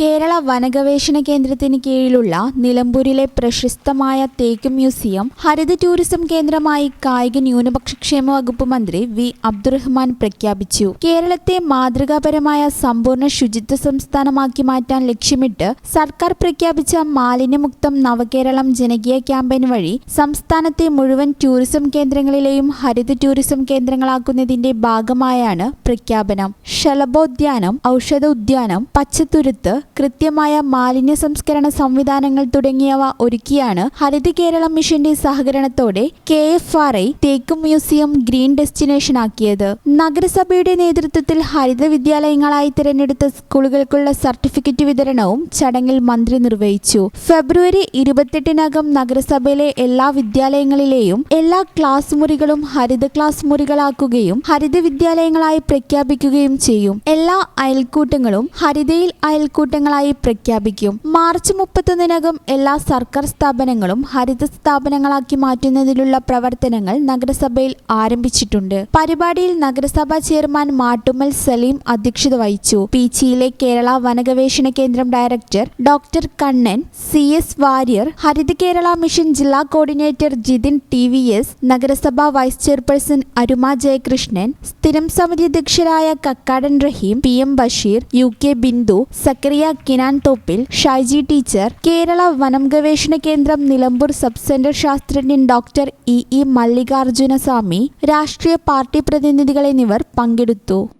കേരള വനഗവേഷണ കേന്ദ്രത്തിന് കീഴിലുള്ള നിലമ്പൂരിലെ പ്രശസ്തമായ തേക്ക് മ്യൂസിയം ഹരിത ടൂറിസം കേന്ദ്രമായി കായിക ന്യൂനപക്ഷക്ഷേമ വകുപ്പ് മന്ത്രി വി. അബ്ദുറഹ്മാൻ പ്രഖ്യാപിച്ചു. കേരളത്തെ മാതൃകാപരമായ സമ്പൂർണ ശുചിത്വ സംസ്ഥാനമാക്കി മാറ്റാൻ ലക്ഷ്യമിട്ട് സർക്കാർ പ്രഖ്യാപിച്ച മാലിന്യമുക്തം നവകേരളം ജനകീയ ക്യാമ്പയിൻ വഴി സംസ്ഥാനത്തെ മുഴുവൻ ടൂറിസം കേന്ദ്രങ്ങളിലെയും ഹരിത ടൂറിസം കേന്ദ്രങ്ങളാക്കുന്നതിന്റെ ഭാഗമായാണ് പ്രഖ്യാപനം. ശലഭോദ്യാനം ഔഷധ ഉദ്യാനം പച്ചത്തുരുത്ത് കൃത്യമായ മാലിന്യ സംസ്കരണ സംവിധാനങ്ങൾ തുടങ്ങിയവ ഒരുക്കിയാണ് ഹരിത കേരളം മിഷന്റെ സഹകരണത്തോടെ കെ എഫ് ആർ ഐ തേക്ക് മ്യൂസിയം ഗ്രീൻ ഡെസ്റ്റിനേഷൻ ആക്കിയത്. നഗരസഭയുടെ നേതൃത്വത്തിൽ ഹരിത വിദ്യാലയങ്ങളായി തിരഞ്ഞെടുത്ത സ്കൂളുകൾക്കുള്ള സർട്ടിഫിക്കറ്റ് വിതരണവും ചടങ്ങിൽ മന്ത്രി നിർവഹിച്ചു. ഫെബ്രുവരി ഇരുപത്തെട്ടിനകം നഗരസഭയിലെ എല്ലാ വിദ്യാലയങ്ങളിലെയും എല്ലാ ക്ലാസ് മുറികളും ഹരിത ക്ലാസ് മുറികളാക്കുകയും ഹരിത വിദ്യാലയങ്ങളായി പ്രഖ്യാപിക്കുകയും ചെയ്യും. എല്ലാ അയൽക്കൂട്ടങ്ങളും ഹരിതയിൽ അയൽക്കൂട്ടങ്ങളായി പ്രഖ്യാപിക്കും. മാർച്ച് മുപ്പത്തൊന്നിനകം എല്ലാ സർക്കാർ സ്ഥാപനങ്ങളും ഹരിത സ്ഥാപനങ്ങളാക്കി മാറ്റുന്നതിലുള്ള പ്രവർത്തനങ്ങൾ നഗരസഭയിൽ ആരംഭിച്ചിട്ടുണ്ട്. പരിപാടിയിൽ നഗരസഭാ ചെയർമാൻ മാട്ടുമൽ സലീം അധ്യക്ഷത വഹിച്ചു. പീച്ചിയിലെ കേരള വനഗവേഷണ കേന്ദ്രം director doctor Kannan C. S. Warrier Haritha Kerala mission ജില്ലാ coordinator Jithin T. V. S നഗരസഭാ വൈസ് ചെയർപേഴ്സൺ അരുമ ജയകൃഷ്ണൻ സ്ഥിരം സമിതി അധ്യക്ഷരായ Kakkadan Rahim P. M. Basheer U. K. Bindu Zakariya Kinan Thoppil Shaiji teacher Kerala വനം ഗവേഷണ കേന്ദ്രം നിലമ്പൂർ സബ് സെന്റർ ശാസ്ത്രജ്ഞൻ doctor E E Mallikarjuna Swamy രാഷ്ട്രീയ party പ്രതിനിധികൾ എന്നിവർ പങ്കെടുത്തു.